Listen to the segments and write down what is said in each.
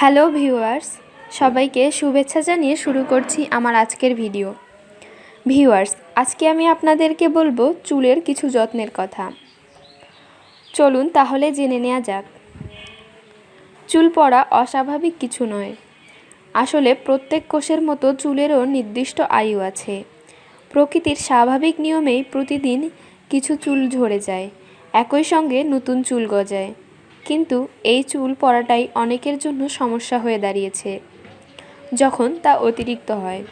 Hello viewers, সবাইকে শুভেচ্ছা জানিয়ে শুরু করছি আমার আজকের ভিডিও। ভিউয়ার্স, আজকে আমি আপনাদেরকে বলব চুলের কিছু যত্নের কথা। চলুন তাহলে জেনে নেওয়া যাক। চুল পড়া অস্বাভাবিক কিছু নয়। আসলে প্রত্যেক কোষের মতো চুলেরও নির্দিষ্ট আয়ু আছে। প্রকৃতির স্বাভাবিক নিয়মেই প্রতিদিন কিছু চুল ঝরে যায়, একই সঙ্গে নতুন চুল গজায়। কিন্তু এই চুল পড়াটাই অনেকের জন্য সমস্যা হয়ে দাঁড়িয়েছে, যখন তা অতিরিক্ত হয়।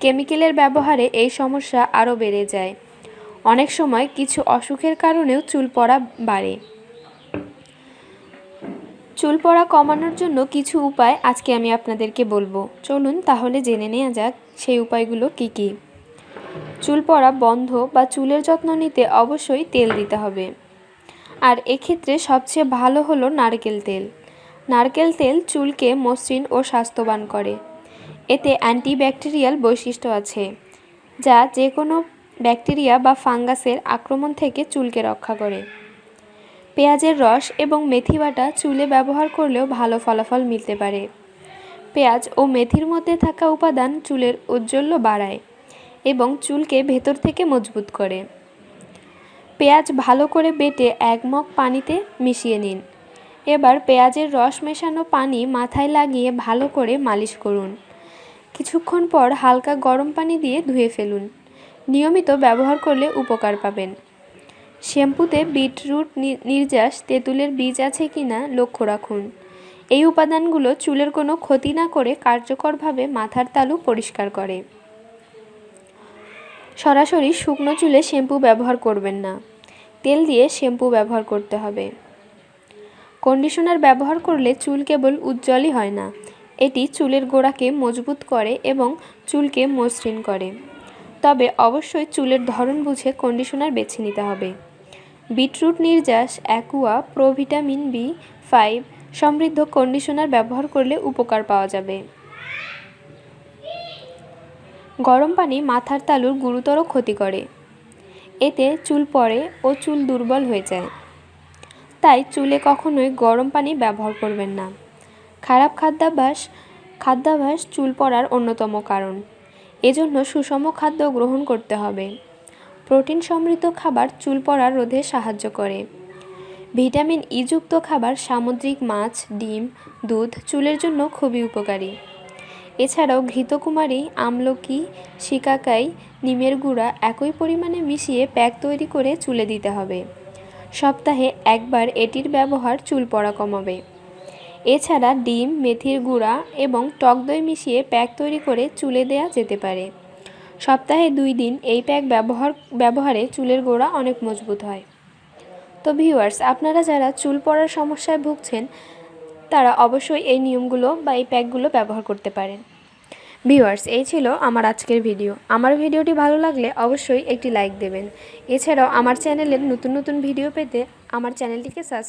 কেমিক্যালের ব্যবহারে এই সমস্যা আরও বেড়ে যায়। অনেক সময় কিছু অসুখের কারণেও চুল পড়া বাড়ে। চুল পড়া কমানোর জন্য কিছু উপায় আজকে আমি আপনাদেরকে বলব। চলুন তাহলে জেনে নেওয়া যাক সেই উপায়গুলো কি কি। চুল পড়া বন্ধ বা চুলের যত্ন নিতে অবশ্যই তেল দিতে হবে। আর এক্ষেত্রে সবচেয়ে ভালো হলো নারকেল তেল। নারকেল তেল চুলকে মসৃণ ও স্বাস্থ্যবান করে। এতে অ্যান্টিব্যাকটেরিয়াল বৈশিষ্ট্য আছে, যা যে কোনো ব্যাকটেরিয়া বা ফাঙ্গাসের আক্রমণ থেকে চুলকে রক্ষা করে। পেঁয়াজের রস এবং মেথি বাটা চুলে ব্যবহার করলেও ভালো ফলাফল মিলতে পারে। পেঁয়াজ ও মেথির মধ্যে থাকা উপাদান চুলের ঔজ্জ্বল্য বাড়ায় এবং চুলকে ভেতর থেকে মজবুত করে। পেঁয়াজ ভালো করে বেটে এক মগ পানিতে মিশিয়ে নিন। এবার পেঁয়াজের রস মেশানো পানি মাথায় লাগিয়ে ভালো করে মালিশ করুন। কিছুক্ষণ পর হালকা গরম পানি দিয়ে ধুয়ে ফেলুন। নিয়মিত ব্যবহার করলে উপকার পাবেন। শ্যাম্পুতে বিটরুট নির্যাস তেঁতুলের বীজ আছে কি না লক্ষ্য রাখুন। এই উপাদানগুলো চুলের কোনো ক্ষতি না করে কার্যকরভাবে মাথার তালু পরিষ্কার করে। সরাসরি শুকনো চুলে শ্যাম্পু ব্যবহার করবেন না। তেল দিয়ে শ্যাম্পু ব্যবহার করতে হবে। কন্ডিশনার ব্যবহার করলে চুল কেবল উজ্জ্বলই হয় না। এটি চুলের গোড়াকে মজবুত করে এবং চুলকে মসৃণ করে। তবে অবশ্যই চুলের ধরন বুঝে কন্ডিশনার বেছে নিতে হবে। বিটরুট, নির্যাস, অ্যাকুয়া, প্রোভিটামিন বি ফাইভ সমৃদ্ধ কন্ডিশনার ব্যবহার করলে উপকার পাওয়া যাবে। গরম পানি মাথার তালুর গুরুতর ক্ষতি করে। এতে চুল পড়ে ও চুল দুর্বল হয়ে যায়। তাই চুলে কখনোই গরম পানি ব্যবহার করবেন না। খারাপ খাদ্যাভ্যাস খাদ্যাভ্যাস চুল পড়ার অন্যতম কারণ। এজন্য সুষম খাদ্য গ্রহণ করতে হবে। প্রোটিন সমৃদ্ধ খাবার চুল পড়া রোধে সাহায্য করে। ভিটামিন ইযুক্ত খাবার সামুদ্রিক মাছ, ডিম, দুধ চুলের জন্য খুবই উপকারী। এছাড়াও ঘৃতকুমারী, আমলকি, শিকাকাই, নিমের গুঁড়া একই পরিমাণে মিশিয়ে প্যাক তৈরি করে চুলে দিতে হবে। সপ্তাহে একবার এটির ব্যবহার চুল পড়া কমাবে। এছাড়া ডিম, মেথির গুঁড়া এবং টক দই মিশিয়ে প্যাক তৈরি করে চুলে দেয়া যেতে পারে। সপ্তাহে দুই দিন এই প্যাক ব্যবহার, ব্যবহারে চুলের গোড়া অনেক মজবুত হয়। তো ভিউয়ার্স, আপনারা যারা চুল পড়ার সমস্যায় ভুগছেন তারা অবশ্যই এই নিয়মগুলো বা এই প্যাকগুলো ব্যবহার করতে পারেন। ভিউয়ার্স, এই ছিল আমার আজকের ভিডিও। আমার ভিডিওটি ভালো লাগলে অবশ্যই একটি লাইক দেবেন। এছাড়াও আমার চ্যানেলের নতুন নতুন ভিডিও পেতে আমার চ্যানেলটিকে সাবস্ক্রাইব